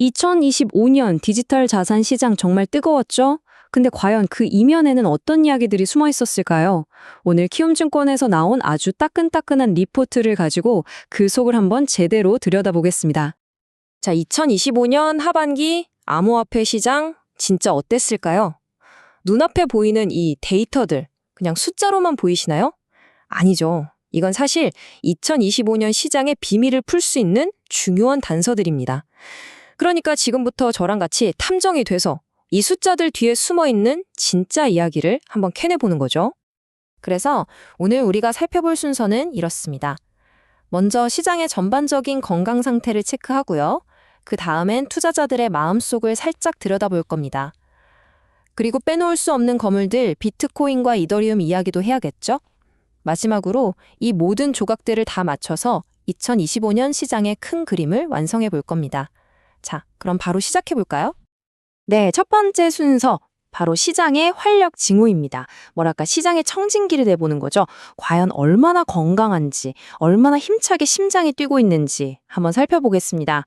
2025년 디지털 자산 시장 정말 뜨거웠죠? 근데 과연 그 이면에는 어떤 이야기들이 숨어 있었을까요? 오늘 키움증권에서 나온 아주 따끈따끈한 리포트를 가지고 그 속을 한번 제대로 들여다보겠습니다. 자, 2025년 하반기 암호화폐 시장 진짜 어땠을까요? 눈앞에 보이는 이 데이터들 그냥 숫자로만 보이시나요? 아니죠. 이건 사실 2025년 시장의 비밀을 풀 수 있는 중요한 단서들입니다. 그러니까 지금부터 저랑 같이 탐정이 돼서 이 숫자들 뒤에 숨어 있는 진짜 이야기를 한번 캐내보는 거죠. 그래서 오늘 우리가 살펴볼 순서는 이렇습니다. 먼저 시장의 전반적인 건강 상태를 체크하고요. 그 다음엔 투자자들의 마음속을 살짝 들여다볼 겁니다. 그리고 빼놓을 수 없는 거물들 비트코인과 이더리움 이야기도 해야겠죠? 마지막으로 이 모든 조각들을 다 맞춰서 2025년 시장의 큰 그림을 완성해 볼 겁니다. 자, 그럼 바로 시작해 볼까요? 네, 첫 번째 순서. 바로 시장의 활력 징후입니다. 뭐랄까, 시장의 청진기를 내보는 거죠. 과연 얼마나 건강한지, 얼마나 힘차게 심장이 뛰고 있는지 한번 살펴보겠습니다.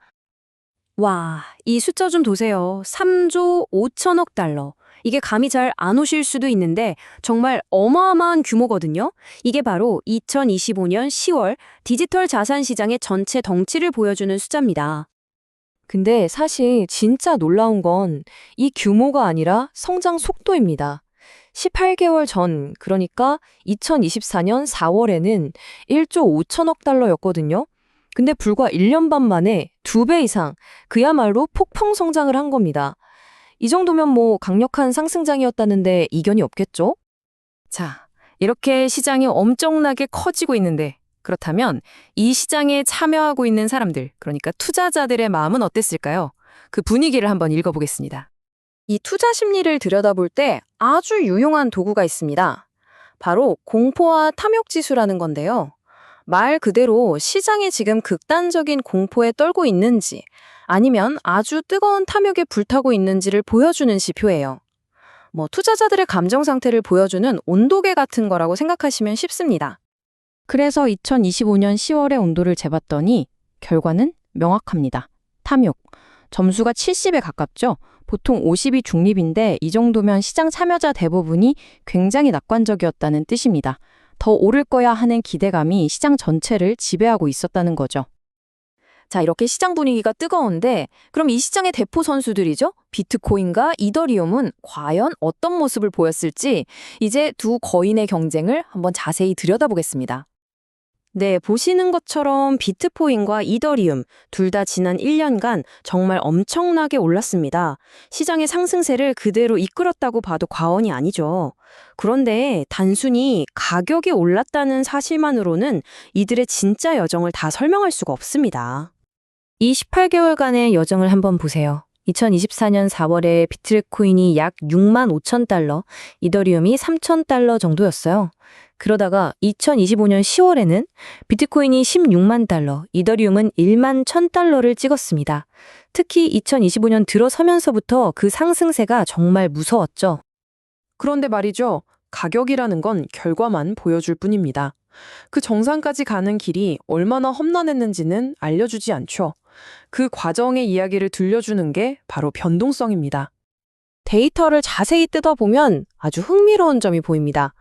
와, 이 숫자 좀 보세요. 3조 5천억 달러. 이게 감이 잘 안 오실 수도 있는데 정말 어마어마한 규모거든요. 이게 바로 2025년 10월 디지털 자산 시장의 전체 덩치를 보여주는 숫자입니다. 근데 사실 진짜 놀라운 건 이 규모가 아니라 성장 속도입니다. 18개월 전, 그러니까 2024년 4월에는 1조 5천억 달러였거든요. 근데 불과 1년 반 만에 2배 이상, 그야말로 폭풍 성장을 한 겁니다. 이 정도면 뭐 강력한 상승장이었다는데 이견이 없겠죠? 자, 이렇게 시장이 엄청나게 커지고 있는데 그렇다면 이 시장에 참여하고 있는 사람들, 그러니까 투자자들의 마음은 어땠을까요? 그 분위기를 한번 읽어보겠습니다. 이 투자 심리를 들여다볼 때 아주 유용한 도구가 있습니다. 바로 공포와 탐욕 지수라는 건데요. 말 그대로 시장이 지금 극단적인 공포에 떨고 있는지 아니면 아주 뜨거운 탐욕에 불타고 있는지를 보여주는 지표예요. 뭐 투자자들의 감정 상태를 보여주는 온도계 같은 거라고 생각하시면 쉽습니다. 그래서 2025년 10월의 온도를 재봤더니 결과는 명확합니다. 탐욕. 점수가 70에 가깝죠? 보통 50이 중립인데 이 정도면 시장 참여자 대부분이 굉장히 낙관적이었다는 뜻입니다. 더 오를 거야 하는 기대감이 시장 전체를 지배하고 있었다는 거죠. 자, 이렇게 시장 분위기가 뜨거운데 그럼 이 시장의 대포 선수들이죠? 비트코인과 이더리움은 과연 어떤 모습을 보였을지 이제 두 거인의 경쟁을 한번 자세히 들여다보겠습니다. 네, 보시는 것처럼 비트코인과 이더리움 둘 다 지난 1년간 정말 엄청나게 올랐습니다. 시장의 상승세를 그대로 이끌었다고 봐도 과언이 아니죠. 그런데 단순히 가격이 올랐다는 사실만으로는 이들의 진짜 여정을 다 설명할 수가 없습니다. 이 18개월간의 여정을 한번 보세요. 2024년 4월에 비트코인이 약 6만 5천 달러, 이더리움이 3천 달러 정도였어요. 그러다가 2025년 10월에는 비트코인이 16만 달러, 이더리움은 1만 1천 달러를 찍었습니다. 특히 2025년 들어서면서부터 그 상승세가 정말 무서웠죠. 그런데 말이죠. 가격이라는 건 결과만 보여줄 뿐입니다. 그 정상까지 가는 길이 얼마나 험난했는지는 알려주지 않죠. 그 과정의 이야기를 들려주는 게 바로 변동성입니다. 데이터를 자세히 뜯어보면 아주 흥미로운 점이 보입니다.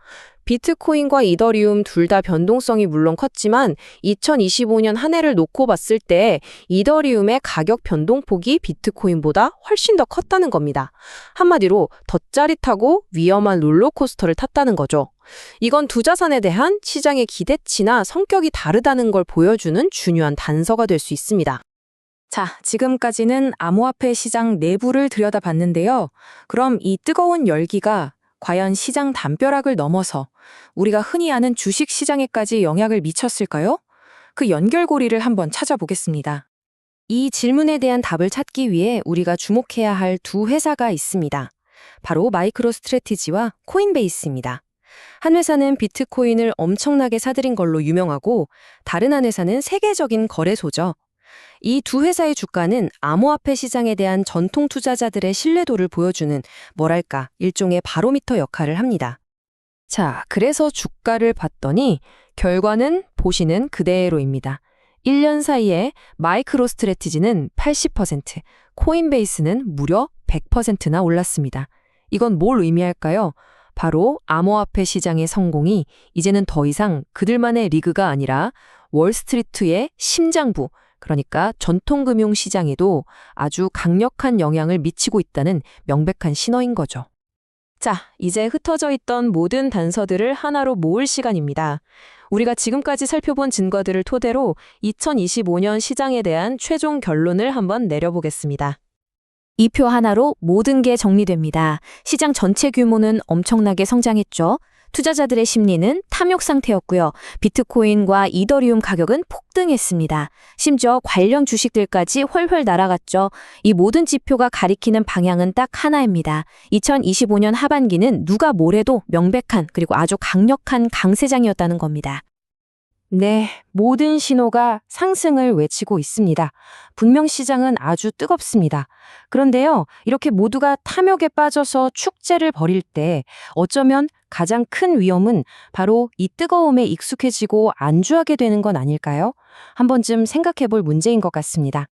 비트코인과 이더리움 둘 다 변동성이 물론 컸지만 2025년 한 해를 놓고 봤을 때 이더리움의 가격 변동폭이 비트코인보다 훨씬 더 컸다는 겁니다. 한마디로 더 짜릿하고 위험한 롤러코스터를 탔다는 거죠. 이건 두 자산에 대한 시장의 기대치나 성격이 다르다는 걸 보여주는 중요한 단서가 될 수 있습니다. 자, 지금까지는 암호화폐 시장 내부를 들여다봤는데요. 그럼 이 뜨거운 열기가 과연 시장 담벼락을 넘어서 우리가 흔히 아는 주식 시장에까지 영향을 미쳤을까요? 그 연결고리를 한번 찾아보겠습니다. 이 질문에 대한 답을 찾기 위해 우리가 주목해야 할 두 회사가 있습니다. 바로 마이크로 스트레티지와 코인베이스입니다. 한 회사는 비트코인을 엄청나게 사들인 걸로 유명하고 다른 한 회사는 세계적인 거래소죠. 이 두 회사의 주가는 암호화폐 시장에 대한 전통 투자자들의 신뢰도를 보여주는 뭐랄까 일종의 바로미터 역할을 합니다. 자, 그래서 주가를 봤더니 결과는 보시는 그대로입니다. 1년 사이에 마이크로 스트레티지는 80%, 코인베이스는 무려 100%나 올랐습니다. 이건 뭘 의미할까요? 바로 암호화폐 시장의 성공이 이제는 더 이상 그들만의 리그가 아니라 월스트리트의 심장부, 그러니까 전통금융 시장에도 아주 강력한 영향을 미치고 있다는 명백한 신호인 거죠. 자, 이제 흩어져 있던 모든 단서들을 하나로 모을 시간입니다. 우리가 지금까지 살펴본 증거들을 토대로 2025년 시장에 대한 최종 결론을 한번 내려보겠습니다. 이 표 하나로 모든 게 정리됩니다. 시장 전체 규모는 엄청나게 성장했죠. 투자자들의 심리는 탐욕 상태였고요. 비트코인과 이더리움 가격은 폭등했습니다. 심지어 관련 주식들까지 훨훨 날아갔죠. 이 모든 지표가 가리키는 방향은 딱 하나입니다. 2025년 하반기는 누가 뭐래도 명백한 그리고 아주 강력한 강세장이었다는 겁니다. 네, 모든 신호가 상승을 외치고 있습니다. 분명 시장은 아주 뜨겁습니다. 그런데요, 이렇게 모두가 탐욕에 빠져서 축제를 벌일 때 어쩌면 가장 큰 위험은 바로 이 뜨거움에 익숙해지고 안주하게 되는 건 아닐까요? 한 번쯤 생각해 볼 문제인 것 같습니다.